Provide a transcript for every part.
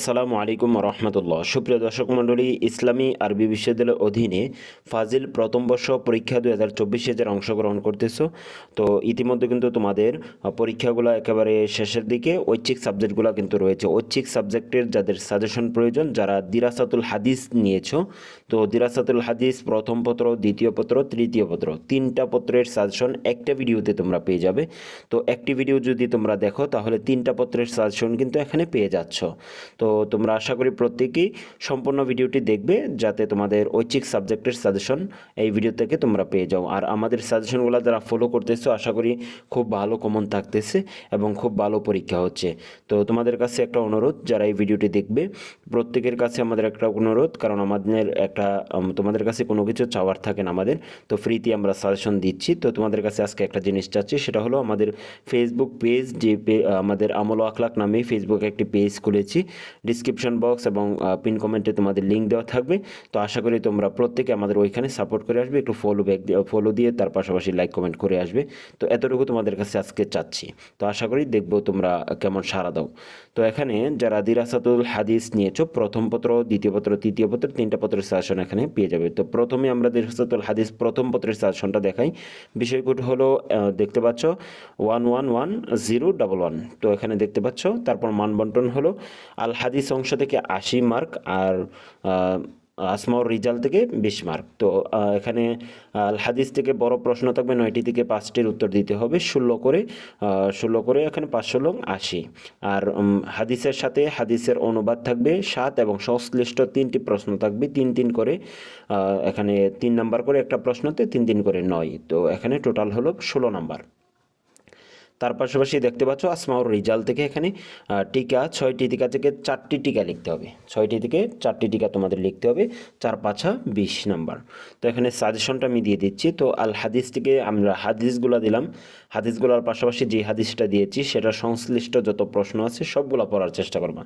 আসসালামু আলাইকুম রহমতুল্লাহ। সুপ্রিয় দর্শক মণ্ডলী, ইসলামী আরবি বিশ্ববিদ্যালয়ের অধীনে ফাজিল প্রথম বর্ষ পরীক্ষা দুই হাজার চব্বিশে যারা অংশগ্রহণ করতেছো, তো ইতিমধ্যে কিন্তু তোমাদের পরীক্ষাগুলো একেবারে শেষের দিকে ঐচ্ছিক সাবজেক্টগুলো কিন্তু রয়েছে। ঐচ্ছিক সাবজেক্টের যাদের সাজেশন প্রয়োজন, যারা দিরাসাতুল হাদিস নিয়েছো, তো দিরাসাতুল হাদিস প্রথম পত্র, দ্বিতীয় পত্র, তৃতীয় পত্র, তিনটা পত্রের সাজেশন একটা ভিডিওতে তোমরা পেয়ে যাবে। তো একটি ভিডিও যদি তোমরা দেখো, তাহলে তিনটা পত্রের সাজেশন কিন্তু এখানে পেয়ে যাচ্ছ। তো তোমরা আশা করি প্রত্যেকেই সম্পূর্ণ ভিডিওটি দেখবে যাতে তোমাদের ঐচ্ছিক সাবজেক্টের সাজেশন এই ভিডিও থেকে তোমরা পেয়ে যাও। আর আমাদের সাজেশনগুলো যারা ফলো করতেছো, আশা করি খুব ভালো কমন থাকতেছে এবং খুব ভালো পরীক্ষা হচ্ছে। তো তোমাদের কাছে একটা অনুরোধ, যারা এই ভিডিওটি দেখবে, প্রত্যেকের কাছে আমাদের একটা অনুরোধ, কারণ আমাদের একটা তোমাদের কাছে কোনো কিছু চাওয়ার থাকে না আমাদের। তো ফ্রিতে আমরা সাজেশন দিচ্ছি। তো তোমাদের কাছে আজকে একটা জিনিস চাচ্ছি, সেটা হলো আমাদের ফেসবুক পেজ যে আমাদের আমল আখলাক নামে ফেসবুকে একটি পেজ খুলেছি। ডিসক্রিপশন বক্স এবং পিন কমেন্টে তোমাদের লিঙ্ক দেওয়া থাকবে। তো আশা করি তোমরা প্রত্যেকে আমাদের ওইখানে সাপোর্ট করে আসবে, একটু ফলো ব্যাক ফলো দিয়ে তার পাশাপাশি লাইক কমেন্ট করে আসবে। তো এতটুকু তোমাদের কাছে আজকে চাচ্ছি। তো আশা করি দেখব তোমরা কেমন সাড়া দাও। তো এখানে যারা দিরাসাতুল হাদিস নিয়েছো, প্রথম পত্র, দ্বিতীয় পত্র, তৃতীয় পত্র, তিনটা পত্রের সাজেশন এখানে পেয়ে যাবে। তো প্রথমে আমরা দিরাসাতুল হাদিস প্রথম পত্রের সাজেশনটা দেখাই। বিষয়গুলো হলো দেখতে পাচ্ছ one one one zero double one তো এখানে দেখতে পাচ্ছ, তারপর মানবন্টন হলো, আল হাদিস অংশ থেকে আশি মার্ক আর আসমাউর রিজাল থেকে বিশ মার্ক। তো এখানে আল হাদিস থেকে বড় প্রশ্ন থাকবে, নয়টি থেকে পাঁচটির উত্তর দিতে হবে, ষোলো করে ষোলো করে এখানে পাঁচশো লং আশি। আর হাদিসের সাথে হাদিসের অনুবাদ থাকবে সাত এবং সংশ্লিষ্ট তিনটি প্রশ্ন থাকবে, তিন তিন করে এখানে তিন নাম্বার করে একটা প্রশ্নতে তিন তিন করে নয়। তো, এখানে টোটাল হলো ষোলো নাম্বার। তার পাশাপাশি দেখতে পাচ্ছ আসমাউর রিজাল থেকে এখানে টিকা, ছয়টি টিকা থেকে চারটি টিকা লিখতে হবে। ছয়টি থেকে চারটি টিকা তোমাদের লিখতে হবে, চার পাঁচা বিশ নাম্বার। তো এখানে সাজেশনটা আমি দিয়ে দিচ্ছি। তো আল হাদিস থেকে আমরা হাদিসগুলো দিলাম। হাদিসগুলোর পাশাপাশি যে হাদিসটা দিয়েছি, সেটা সংশ্লিষ্ট যত প্রশ্ন আছে সবগুলো পড়ার চেষ্টা করবা।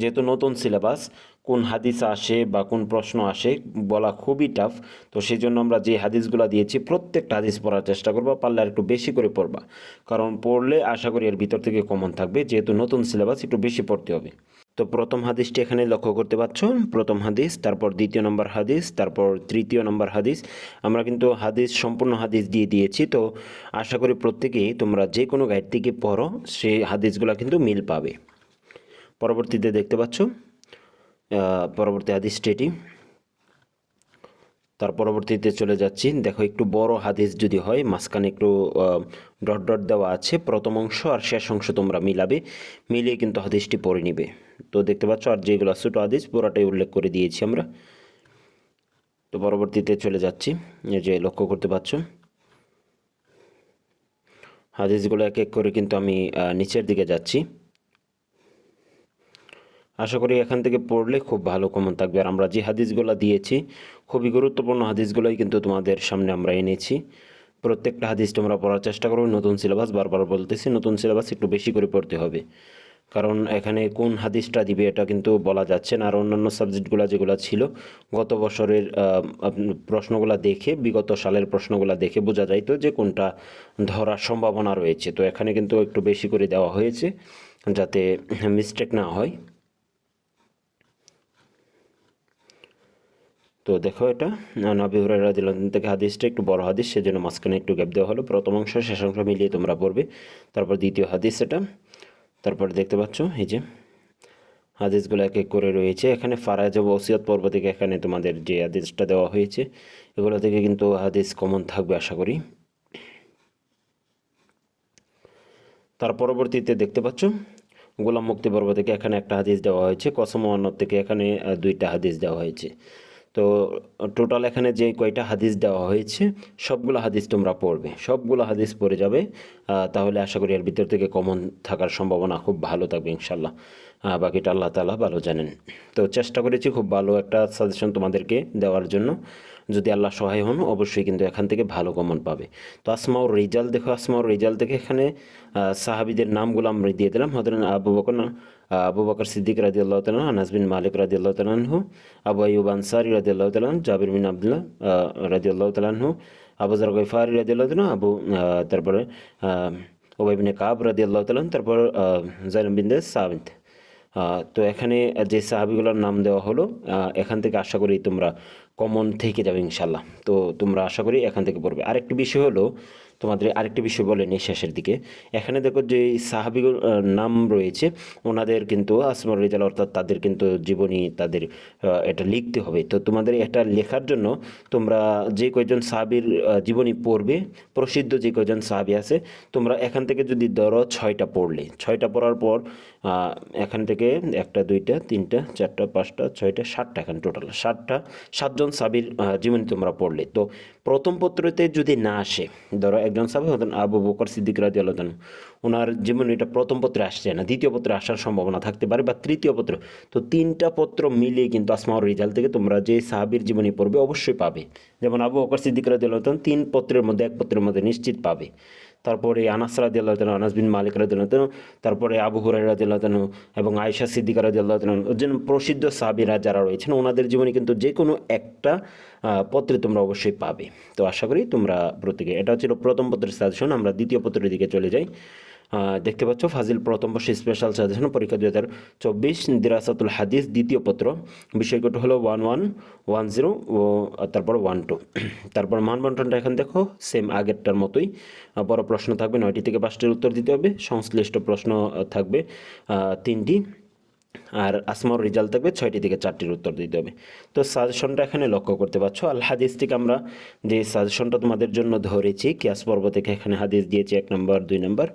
যেহেতু নতুন সিলেবাস কোন হাদিস আসে বা কোন প্রশ্ন আসে বলা খুবই টাফ তো সেই জন্য আমরা যে হাদিসগুলো দিয়েছি, প্রত্যেকটা হাদিস পড়ার চেষ্টা করবা, পারলে আর একটু বেশি করে পড়বা। কারণ পড়লে আশা করি এর ভিতর থেকে কমন থাকবে, যেহেতু নতুন সিলেবাস একটু বেশি পড়তে হবে। তো প্রথম হাদিসটি এখানে লক্ষ্য করতে পারছ প্রথম হাদিস, তারপর দ্বিতীয় নম্বর হাদিস, তারপর তৃতীয় নম্বর হাদিস। আমরা কিন্তু হাদিস, সম্পূর্ণ হাদিস দিয়ে দিয়েছি, তো আশা করি প্রত্যেকেই তোমরা যে কোনো গাইড থেকে পড়ো সেই হাদিসগুলো কিন্তু মিল পাবে। পরবর্তীতে দেখতে পাচ্ছ। পরবর্তী হাদিসটি এটি তার পরবর্তীতে চলে যাচ্ছি। দেখো, একটু বড় হাদিস যদি হয়, মাঝখানে একটু ডট ডট দেওয়া আছে, প্রথম অংশ আর শেষ অংশ তোমরা মিলাবে, মিলিয়ে কিন্তু হাদিসটি পড়ে নিবে। তো দেখতে পাচ্ছ, আর যেগুলো ছোটো হাদিস, পুরাটাই উল্লেখ করে দিয়েছি আমরা। তো পরবর্তীতে চলে যাচ্ছি যে লক্ষ্য করতে পারছ হাদিসগুলো এক এক করে কিন্তু আমি নিচের দিকে যাচ্ছি। আশা করি এখান থেকে পড়লে খুব ভালো কমন থাকবে। আর আমরা যে হাদিসগুলো দিয়েছি, খুবই গুরুত্বপূর্ণ হাদিসগুলোই কিন্তু তোমাদের সামনে আমরা এনেছি। প্রত্যেকটা হাদিস তোমরা পড়ার চেষ্টা করো, নতুন সিলেবাস বারবার বলতেছি, নতুন সিলেবাস একটু বেশি করে পড়তে হবে। কারণ এখানে কোন হাদিসটা দিবে এটা কিন্তু বলা যাচ্ছে না। আর অন্যান্য সাবজেক্টগুলো যেগুলো ছিল, গত বছরের প্রশ্নগুলো দেখে, বিগত সালের প্রশ্নগুলো দেখে বোঝা যাইতো যে কোনটা ধরার সম্ভাবনা রয়েছে। তো এখানে কিন্তু একটু বেশি করে দেওয়া হয়েছে, যাতে মিস্টেক না হয়। তো দেখো এটা। নবী হুরাইরা দিলেন থেকে হাদিসটা একটু বড় হাদিস, সেজন্য মাঝখানে একটু গ্যাপ দেওয়া হলো। প্রথম অংশ, শেষ অংশ মিলিয়ে তোমরা পড়বে। তারপর দ্বিতীয় হাদিস এটা। তারপর দেখতে পাচ্ছ, এই যে হাদিসগুলো এক এক করে রয়েছে। এখানে ফারাজ ও ওসিয়ত পর্ব থেকে এখানে তোমাদের যে হাদিসটা দেওয়া হয়েছে, এগুলো থেকে কিন্তু হাদিস কমন থাকবে, আশা করি। তার পরবর্তীতে দেখতে পাচ্ছ, গোলাম মুক্তি পর্ব থেকে এখানে একটা হাদিস দেওয়া হয়েছে। কসম থেকে এখানে দুইটা হাদিস দেওয়া হয়েছে। তো টোটাল এখানে যে কয়টা হাদিস দেওয়া হয়েছে, সবগুলো হাদিস তোমরা পড়বে। সবগুলো হাদিস পড়ে যাবে তাহলে আশা করি এর ভিতর থেকে কমন থাকার সম্ভাবনা খুব ভালো থাকবে ইনশাল্লাহ বাকিটা আল্লাহ তালা ভালো জানেন। তো চেষ্টা করেছি খুব ভালো একটা সাজেশন তোমাদেরকে দেওয়ার জন্য। যদি আল্লাহ সহায় হন, অবশ্যই কিন্তু এখান থেকে ভালো কমন পাবে। তো আসমাউর রিজাল, দেখো আসমাউর রিজাল থেকে এখানে সাহাবিদের নামগুলো আমরা দিয়ে দিলাম। হয়তো আবু বকর আবু বকর সিদ্দিক রাজি আল্লাহ তালান আনাস বিন মালিক রাজি আল্লাহ তালানহু আবু আইব আনসারি রাজি আল্লাহ তালান জাবির বিন আবদুল্লাহ রাজি আল্লাহ তালানহু আবু জার গৈফারি রাজি আল্লাহ তালান আবু তারপরে ওবাই বিন কাব রাজি আল্লাহ তালান তারপর জাইন বিন আহ, তো এখানে যে সাহাবিগুলোর নাম দেওয়া হলো এখান থেকে আশা করি তোমরা কমন থেকে যাবে ইনশাল্লাহ তো তোমরা আশা করি এখান থেকে পড়বে। আরেকটি বিষয় হলো তোমাদের আরেকটি বিষয় বলে নিই শেষের দিকে। এখানে দেখো যে সাহাবিগুর নাম রয়েছে। ওনাদের কিন্তু আসমর রেজাল, অর্থাৎ তাদের কিন্তু জীবনী তাদের এটা লিখতে হবে। তো তোমাদের এটা লেখার জন্য তোমরা যে কয়জন সাহাবির জীবনী পড়বে, প্রসিদ্ধ যে কয়জন সাহাবি আছে, তোমরা এখান থেকে যদি ধরো ছয়টা পড়লে। ছয়টা পড়ার পর এখান থেকে একটা, দুইটা, তিনটা, চারটা, পাঁচটা, ছয়টা, সাতটা এখানে টোটাল সাতটা, সাতজন সাবির জীবনী তোমরা পড়লে। তো প্রথম পত্রতে যদি না আসে, ধরো একজন সাবি হতেন আবু বকর সিদ্দিক রাজি আল্লাহ ওনার জীবনীটা প্রথম পত্রে আসছে না, দ্বিতীয় পত্রে আসার সম্ভাবনা থাকতে পারে বা তৃতীয় পত্র। তো তিনটা পত্র মিলিয়ে কিন্তু আসমাউর রেজাল্ট থেকে তোমরা যে সাহাবির জীবনী পড়বে অবশ্যই পাবে। যেমন আবু বকর সিদ্দিক রাজি আল্লাহ তিন পত্রের মধ্যে, এক পত্রের মধ্যে নিশ্চিত পাবে। তারপরে আনাস রাজি আল্লাহ তালু আনাস বিন মালিক রাজি আল্লাহ তালু তারপরে আবু হুরাই রাজি আল্লাহ তালু এবং আয়সা সিদ্দিকা রাজি আল্লাহ তালু যেন প্রসিদ্ধ সাবিরা যারা রয়েছেন, ওনাদের জীবনে কিন্তু যে কোনো একটা পত্রে তোমরা অবশ্যই পাবে। তো আশা করি তোমরা প্রত্যেকে এটা ছিল প্রথম পত্রের সাজেশন আমরা দ্বিতীয় পত্রের দিকে চলে যাই। দেখতে পাচ্ছ ফাজিল প্রথম বর্ষ স্পেশাল সাজেশন পরীক্ষা দুই হাজার চব্বিশ দিরাসাতুল হাদিস দ্বিতীয় পত্র। বিষয়কটি হলো ওয়ান ওয়ান ওয়ান জিরো ও তারপর ওয়ান টু তারপর মানবন্টনটা এখন দেখো সেম আগেরটার মতোই। বড় প্রশ্ন থাকবে, নয়টি থেকে পাঁচটির উত্তর দিতে হবে। সংশ্লিষ্ট প্রশ্ন থাকবে তিনটি। আর আসমার রেজাল্ট থাকবে, ছয়টি থেকে চারটির উত্তর দিতে হবে। তো সাজেশনটা এখানে লক্ষ্য করতে পারছ। আল হাদিস থেকে আমরা যে সাজেশনটা তোমাদের জন্য ধরেছি, কিয়াস পর্ব থেকে এখানে হাদিস দিয়েছি, এক নম্বর, দুই নম্বর।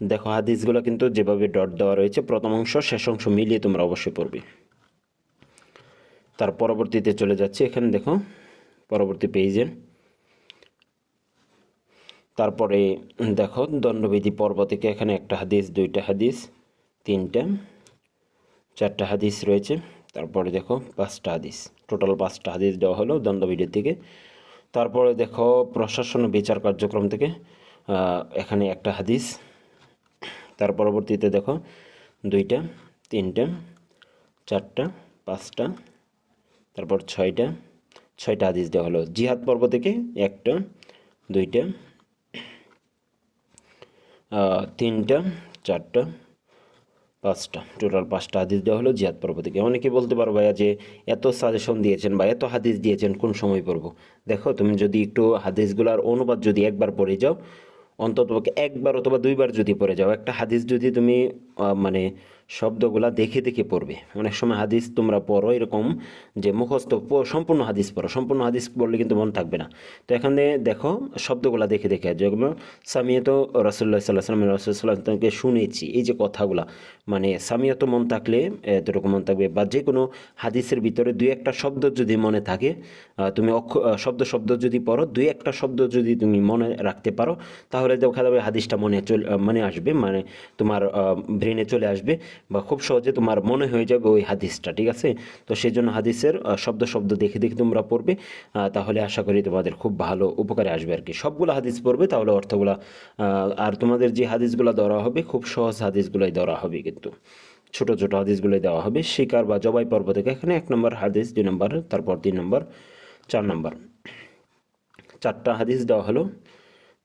দেখো, হাদিসগুলো কিন্তু যেভাবে ডট দেওয়া রয়েছে, প্রথম অংশ, শেষ অংশ মিলিয়ে তোমরা অবশ্যই পড়বে। তার পরবর্তীতে চলে যাচ্ছে এখানে, দেখো, পরবর্তী পেজে তারপরে, দেখো, দণ্ডবিধি পর্ব থেকে এখানে একটা হাদিস, দুইটা হাদিস, তিনটা, চারটা হাদিস রয়েছে। তারপরে দেখো, পাঁচটা হাদিস। টোটাল পাঁচটা হাদিস দেওয়া হলো দণ্ডবিধির থেকে। তারপরে দেখো, প্রশাসন বিচার কার্যক্রম থেকে এখানে একটা হাদিস তার পরবর্তীতে দেখো দুইটা, তিনটা, চারটা, পাঁচটা, তারপর ছয়টা ছয়টা হাদিস দেওয়া হলো। জিহাদ পর্ব থেকে একটা, দুইটা তিনটা, চারটা, পাঁচটা। টোটাল পাঁচটা হাদিস দেওয়া হলো জিহাদ পর্ব থেকে। অনেকে বলতে পারো ভাইয়া যে এত সাজেশন দিয়েছেন বা এত হাদিস দিয়েছেন কোন সময় পড়ব? দেখো তুমি যদি একটু হাদিসগুলোর অনুবাদ যদি একবার পড়ে যাও অন্তত একবার অথবা দুইবার যদি পড়ে যাও একটা হাদিস যদি তুমি মানে শব্দগুলা দেখে দেখে পড়বে। অনেক সময় হাদিস তোমরা পড়ো এরকম যে মুখস্থ সম্পূর্ণ হাদিস পড়ো। সম্পূর্ণ হাদিস পড়লে কিন্তু মন থাকবে না। তো এখানে দেখো শব্দগুলা দেখে দেখে যেগুলো সামিয়ত রসুল্লাহ সাল্লাহ সাল্লাম রসুল্লাহকে শুনেছি। এই যে কথাগুলা মানে সামিয়ত মন থাকলে, এতটুকু মন থাকবে বা যে কোনো হাদিসের ভিতরে দুই একটা শব্দ যদি মনে থাকে তুমি অক্ষ শব্দ শব্দ যদি পড়ো, দুই একটা শব্দ যদি তুমি মনে রাখতে পারো, তাহলে দেখা যাবে হাদিসটা মনে চলে মনে আসবে। মানে তোমার ব্রেনে চলে আসবে বা খুব সহজে তোমার মনে হয়ে যাবে ওই হাদিসটা, ঠিক আছে? তো সেই জন্য হাদিসের শব্দ শব্দ দেখে দেখে তোমরা পড়বে তাহলে আশা করি তোমাদের খুব ভালো উপকারে আসবে আর কি। সবগুলো হাদিস পড়বে, তাহলে অর্থগুলা আর তোমাদের যে হাদিসগুলো ধরা হবে, খুব সহজ হাদিসগুলোই ধরা হবে কিন্তু। ছোট ছোট হাদিসগুলোই দেওয়া হবে, শিকার বা জবাই পর্ব থেকে এখানে এক নম্বর হাদিস, দুই নম্বর, তারপর তিন নম্বর, চার নম্বর। চারটা হাদিস দেওয়া হলো।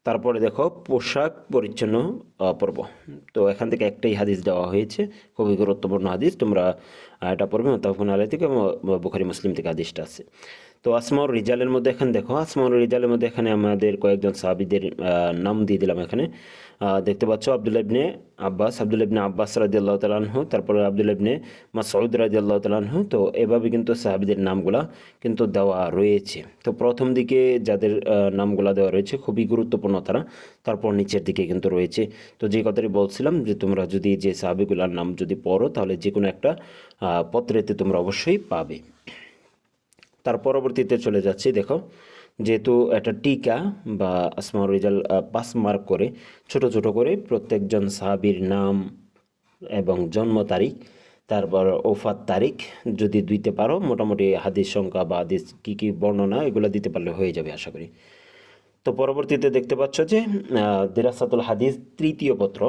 তারপরে দেখো পোশাক পরিচ্ছন্ন পর্ব। তো এখান থেকে একটাই হাদিস দেওয়া হয়েছে, খুবই গুরুত্বপূর্ণ হাদিস। তোমরা এটা পড়বে তখন আলাই থেকে বুখারি, মুসলিম থেকে হাদিসটা আছে। তো আসমাউর রিজালের মধ্যে এখানে দেখো আসমাউর রিজালের মধ্যে এখানে আমাদের কয়েকজন সাহাবিদের নাম দিয়ে দিলাম এখানে। দেখতে পাচ্ছ আবদুল্লাহ ইবনে আব্বাস, আবদুল্লাহ ইবনে আব্বাস রাজি আল্লাহ তালাহ তারপরে আবদুল্লাহ ইবনে মাসউদ রাজি আল্লাহ তালাহ তো এভাবে কিন্তু সাহাবিদের নামগুলা কিন্তু দেওয়া রয়েছে। তো প্রথম দিকে যাদের নামগুলা দেওয়া রয়েছে, খুবই গুরুত্বপূর্ণ তারা, তারপর নিচের দিকে কিন্তু রয়েছে। তো যে কথাটি বলছিলাম যে তোমরা যদি যে সাহাবিগুলার নাম যদি পড়ো, তাহলে যে কোনো একটা পত্রেতে তোমরা অবশ্যই পাবে। তার পরবর্তীতে চলে যাচ্ছি, দেখো। যেহেতু একটা টিকা বা আসমা রেজাল পাস মার্ক করে ছোট ছোট করে প্রত্যেকজন সাহাবির নাম এবং জন্ম তারিখ, তারপর ওফাত তারিখ যদি দিতে পারো, মোটামুটি হাদিস সংখ্যা বা হাদিস কী কী বর্ণনা, এগুলো দিতে পারলে হয়ে যাবে, আশা করি। তো পরবর্তীতে দেখতে পাচ্ছ যে দিরাসাতুল হাদিস তৃতীয় পত্র।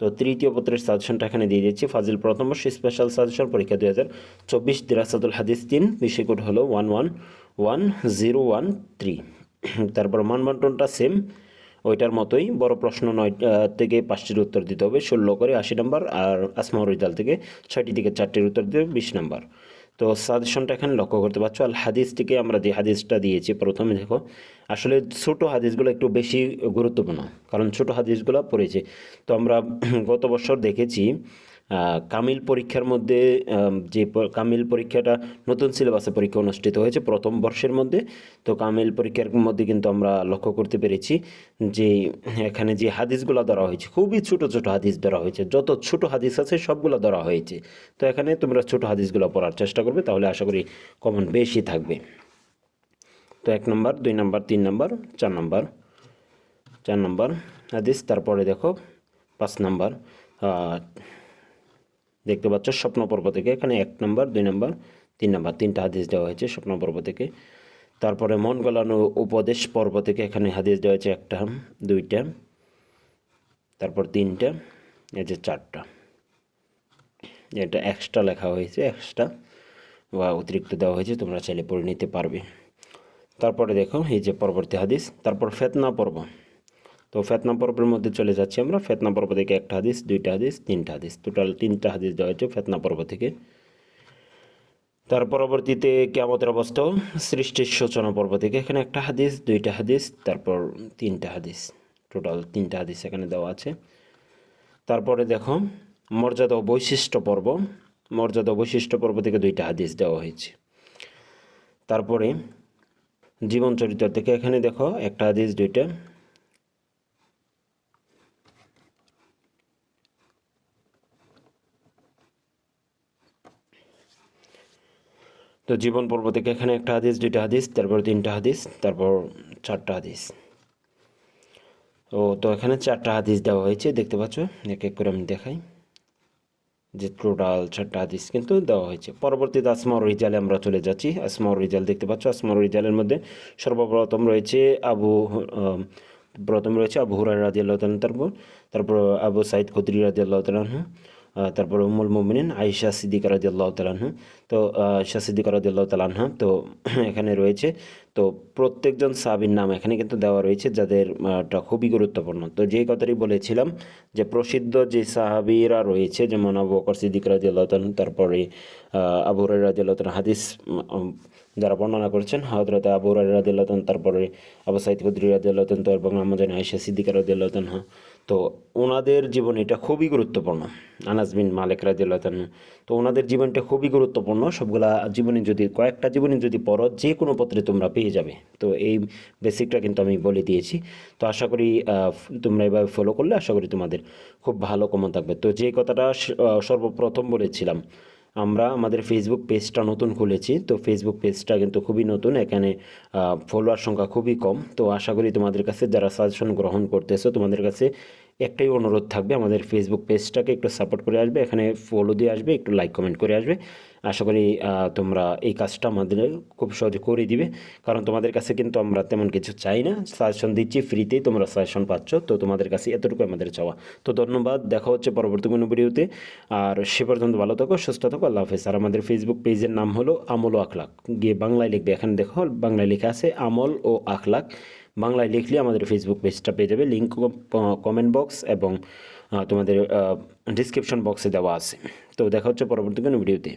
তো তৃতীয় পত্রের সাজেশনটা এখানে দিয়ে দিচ্ছি। ফাজিল প্রথম বর্ষ স্পেশাল সাজেশন, পরীক্ষা দুই হাজার চব্বিশ, দিরাসাতুল হাদিস তিন বিষয় কোড হলো one one one zero one three তারপর মানবন্টনটা সেম ওইটার মতোই। বড় প্রশ্ন নয় থেকে পাঁচটির উত্তর দিতে হবে। ষোলো করে আশি নম্বর, আর আসমা রিজাল থেকে ছয়টি থেকে চারটির উত্তর দিতে হবে, বিশ নাম্বার। তো সাজেশনটা এখানে লক্ষ্য করতে পারছ। আল হাদিসটিকে আমরা যে হাদিসটা দিয়েছি, প্রথমে দেখো, আসলে ছোট হাদিসগুলো একটু বেশি গুরুত্বপূর্ণ, কারণ ছোট হাদিসগুলো পড়েছে। তো আমরা গত বছর দেখেছি কামিল পরীক্ষার মধ্যে যে কামিল পরীক্ষাটা নতুন সিলেবাসে পরীক্ষা অনুষ্ঠিত হয়েছে প্রথম বর্ষের মধ্যে। তো কামিল পরীক্ষার মধ্যে কিন্তু আমরা লক্ষ্য করতে পেরেছি যে এখানে যে হাদিসগুলো ধরা হয়েছে, খুবই ছোট ছোট হাদিস ধরা হয়েছে। যত ছোট হাদিস আছে সবগুলো ধরা হয়েছে। তো এখানে তোমরা ছোট হাদিসগুলো পড়ার চেষ্টা করবে, তাহলে আশা করি কমন বেশি থাকবে। তো এক নম্বর, দুই নম্বর, তিন নম্বর, চার নম্বর চার নম্বর হাদিস। তারপরে দেখো, পাঁচ নম্বর দেখতে পাচ্ছ স্বপ্ন পর্ব থেকে। এখানে এক নম্বর, দুই নম্বর, তিন নম্বর, তিনটা হাদিস দেওয়া হয়েছে স্বপ্ন পর্ব থেকে। তারপরে মন গলানো উপদেশ পর্ব থেকে এখানে হাদিস দেওয়া হয়েছে একটা, দুইটা, তারপর তিনটা, এই যে চারটা। এটা এক্সট্রা লেখা হয়েছে এক্সট্রা বা অতিরিক্ত দেওয়া হয়েছে, তোমরা চাইলে পড়ে নিতে পারবে। তারপরে দেখো, এই যে পরবর্তী হাদিস, তারপর ফেতনা পর্ব। তো ফেতনা পর্বের মধ্যে চলে যাচ্ছি আমরা। ফেতনা পর্ব থেকে একটা হাদিস, দুইটা হাদিস, তিনটা হাদিস। টোটাল তিনটা হাদিস দেওয়া হয়েছে ফেতনা পর্ব থেকে। তার পরবর্তীতে কেমতের অবস্থাও সৃষ্টির সূচনা পর্ব থেকে এখানে একটা হাদিস, দুইটা হাদিস, তারপর তিনটা হাদিস। টোটাল তিনটা হাদিস এখানে দেওয়া আছে। তারপরে দেখো, মর্যাদা ও বৈশিষ্ট্য পর্ব। মর্যাদা বৈশিষ্ট্য পর্ব থেকে দুইটা হাদিস দেওয়া হয়েছে। তারপরে জীবন চরিত্র থেকে এখানে দেখো, একটা হাদিস, দুইটা। তো জীবন পর্ব থেকে এখানে একটা হাদিস, দুইটা হাদিস, তারপর তিনটা হাদিস, তারপর চারটা হাদিস। ও, তো এখানে চারটা হাদিস দেওয়া হয়েছে, দেখতে পাচ্ছ? এক এক করে আমি দেখাই। যে টোটাল চারটা হাদিস কিন্তু দেওয়া হয়েছে। পরবর্তীতে আসমাউর রিজালে আমরা চলে যাচ্ছি। আসমাউর রিজাল দেখতে পাচ্ছ? আসমাউর রিজালের মধ্যে সর্বপ্রথম রয়েছে আবু প্রথম রয়েছে আবু হুরাই রাজি আল্লাহ তারপর তারপর আবু সাইদ খুদ্রি রাজি আল্লাহ তারপর উমুল মোমিনিন আয়েশা সিদ্দিকা রাজি আল্লাহ তো আয়েশা সিদ্দিকা রাজি আল্লাহ তালাহা তো এখানে রয়েছে। তো প্রত্যেকজন সাবির নাম এখানে কিন্তু দেওয়া রয়েছে যাদের আহ, খুবই গুরুত্বপূর্ণ। তো যেই কথাটি বলেছিলাম যে প্রসিদ্ধ যে সাহাবিরা রয়েছে যেমন আবু বকর সিদ্দিক রাজি আল্লাহ তারপরে আবু হুরাই রাজি আল্লাহ হাদিস যারা বর্ণনা করেছেন হজরত আবু হুরাই রাজি তারপরে আবু সাইদ কুদ্রি রাজি আল্লাহ তালাহু তো এবং আমাদের আয়েশা সিদ্দিকা রাজি আল্লাহ তালাহা তো ওনাদের জীবন এটা খুবই গুরুত্বপূর্ণ। আনাস বিন মালিক রাজিউল্লাহ তো ওনাদের জীবনটা খুবই গুরুত্বপূর্ণ। সবগুলা জীবনী যদি, কয়েকটা জীবনী যদি পড়ো যে কোনো পত্রে তোমরা পেয়ে যাবে। তো এই বেসিকটা কিন্তু আমি বলে দিয়েছি। তো আশা করি তোমরা এভাবে ফলো করলে আশা করি তোমাদের খুব ভালো কমন থাকবে। তো যে কথাটা সর্বপ্রথম বলেছিলাম আমরা আমাদের ফেসবুক পেজটা নতুন খুলেছি। তো ফেসবুক পেজটা কিন্তু খুবই নতুন। এখানে ফলোয়ার সংখ্যা খুবই কম। তো আশা করি তোমাদের কাছে যারা সাজেশন গ্রহণ করতেছো, তোমাদের কাছে একটাই অনুরোধ থাকবে, আমাদের ফেসবুক পেজটাকে একটু সাপোর্ট করে আসবে, এখানে ফলো দিয়ে আসবে, একটু লাইক কমেন্ট করে আসবে। আশা করি তোমরা এই কাজটা আমাদের খুব সহজে করে দিবে। কারণ তোমাদের কাছে কিন্তু আমরা তেমন কিছু চাই না। সাজেশন দিচ্ছি ফ্রিতেই তোমরা সাজেশন পাচ্ছ। তো তোমাদের কাছে এতটুকু আমাদের চাওয়া। তো ধন্যবাদ, দেখা হচ্ছে পরবর্তী কোনো ভিডিওতে। আর সে পর্যন্ত ভালো থাকো, সুস্থ থাকো, আল্লাহ হাফেজ। আর আমাদের ফেসবুক পেজের নাম হলো আমল ও আখলাক। গিয়ে বাংলায় লিখবে, এখানে দেখো, বাংলায় লেখা আছে, আমল ও আখলাক। বাংলায় লিখলে আমাদের ফেসবুক পেজটা পেয়ে যাবে। লিঙ্ক কমেন্ট বক্স এবং তোমাদের ডিসক্রিপশন বক্সে দেওয়া আছে। তো দেখা হচ্ছে পরবর্তী কোনো ভিডিওতে